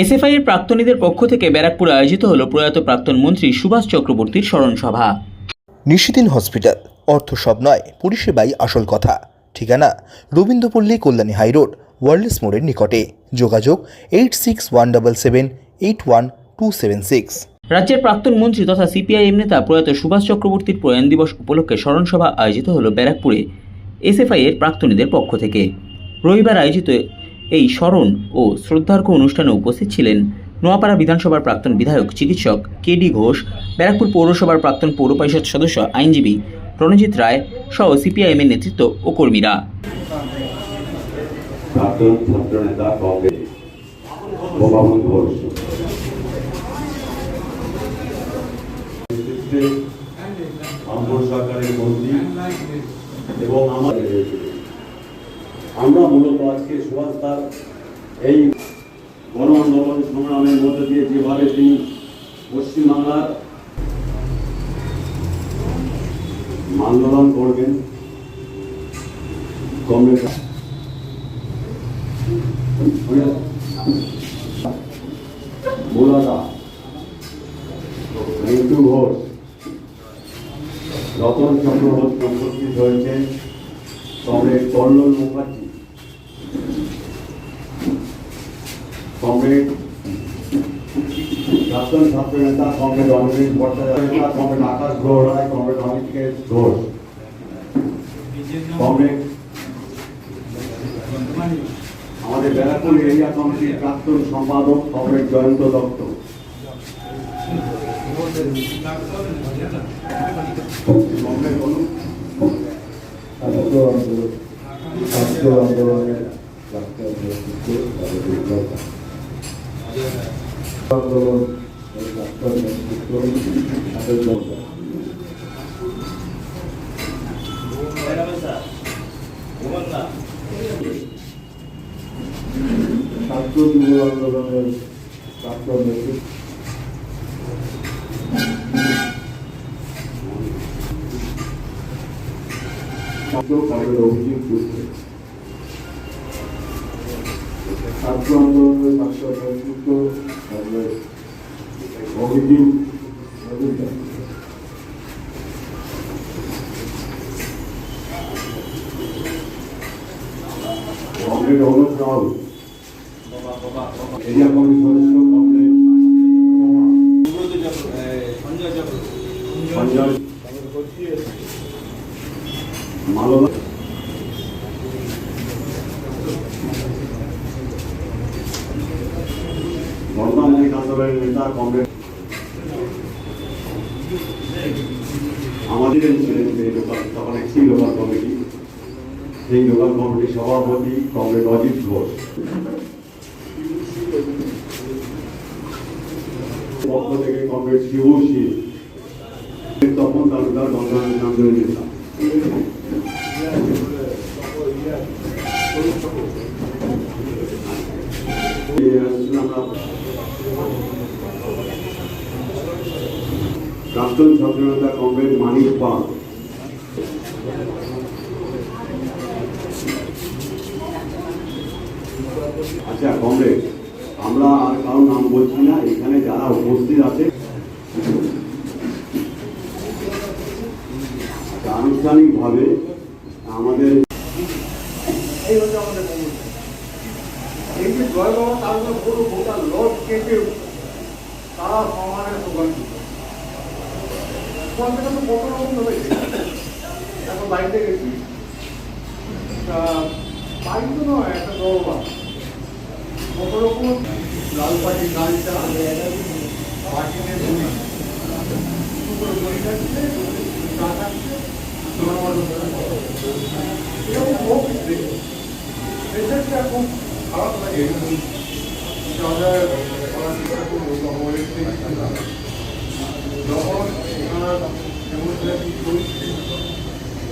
SFI এর প্রাক্তনীদের পক্ষ থেকে ব্যারাকপুরে আয়োজিত হল প্রয়াত প্রাক্তন মন্ত্রী সুভাষ চক্রবর্তীর স্মরণ সভা নিশিদিন হসপিটাল অর্থ সব নয় পরিষেবাই আসল কথা। ঠিকানা রবীন্দ্রপল্লী কল্যাণী হাইরোড ওয়ার্ল্ডস মোড়ের নিকটে। যোগাযোগ eight six one double seven eight one two seven six. রাজ্যের প্রাক্তন মন্ত্রী তথা সিপিআইএম নেতা প্রয়াত সুভাষ চক্রবর্তীর প্রয়াণ দিবস উপলক্ষে স্মরণ সভা আয়োজিত হল ব্যারাকপুরে এসএফআই এর প্রাক্তনীদের পক্ষ থেকে। রবিবার আয়োজিত এই স্মরণ ও শ্রদ্ধার্ঘ অনুষ্ঠানে উপস্থিত ছিলেন নোয়াপাড়া বিধানসভার প্রাক্তন বিধায়ক চিকিৎসক কে ডি ঘোষ, ব্যারাকপুর পৌরসভার প্রাক্তন পৌর পরিষদ সদস্য আইনজীবী রণজিৎ রায় সহ সিপিআইএম এর নেতৃত্ব ও কর্মীরা। এবং আমরা মূলত আজকে সুভাষ তার এই গণ আন্দোলন সংগ্রামের মধ্যে দিয়ে যেভাবে তিনি পশ্চিমবাংলার আন্দোলন করবেন, কংগ্রেস বোলাদা ঘোষ, রতন চক্রবর্তী হয়েছেন কমরেড কল্লোল মুখার্জি। কমরেড প্রাক্তন ছাত্র নেতা comrade Animesh Bhattacharya comrade Akash Ghosh Roy comrade Anikesh Ghosh. Comrade আমাদের ব্যারাকপুর এরিয়া কমিটির প্রাক্তন সম্পাদক কমরেড জয়ন্ত দত্ত। আন্দোলনের ছাত্র যুব আন্দোলনের ডাক্তার নেতৃত্ব তাদের অভিযোগ করছে ছাত্র আন্দোলনের ছাত্র সদস্য কমরেড সঞ্জয় মালদা গণতান্ত্রিক আন্দোলনের নেতা কমরেড আমাদের ছিলেন সেই লোকাল তখন একটি লোকাল কমিটি সেই লোকাল কমিটির সভাপতি কমরেড অজিত ঘোষ পক্ষ থেকে কমরেড শিবু শীল তখন তালুকদার গণতান্ত্রিক আন্দোলনের নেতা আমরা প্রাক্তন ছাত্রনেতা কমরেড মানিক পাল। আচ্ছা কমরেড আমরা আর কারও নাম বলছি না এখানে যারা উপস্থিত আছে। আচ্ছা, আনুষ্ঠানিকভাবে আমাদের আমাদের তারা সমানের দোকান ওখান থেকে তো কত রকম হয়েছে এখন বাড়িতে গেছি। তা বাড়ি তো নয়, একটা দরবা কত রকম? লাল পাটি গাড়িটা পাটিতে বই দুপুরে বই খাচ্ছে চা খাচ্ছে এরকম হোক এখন খারাপ লাগে করব তখন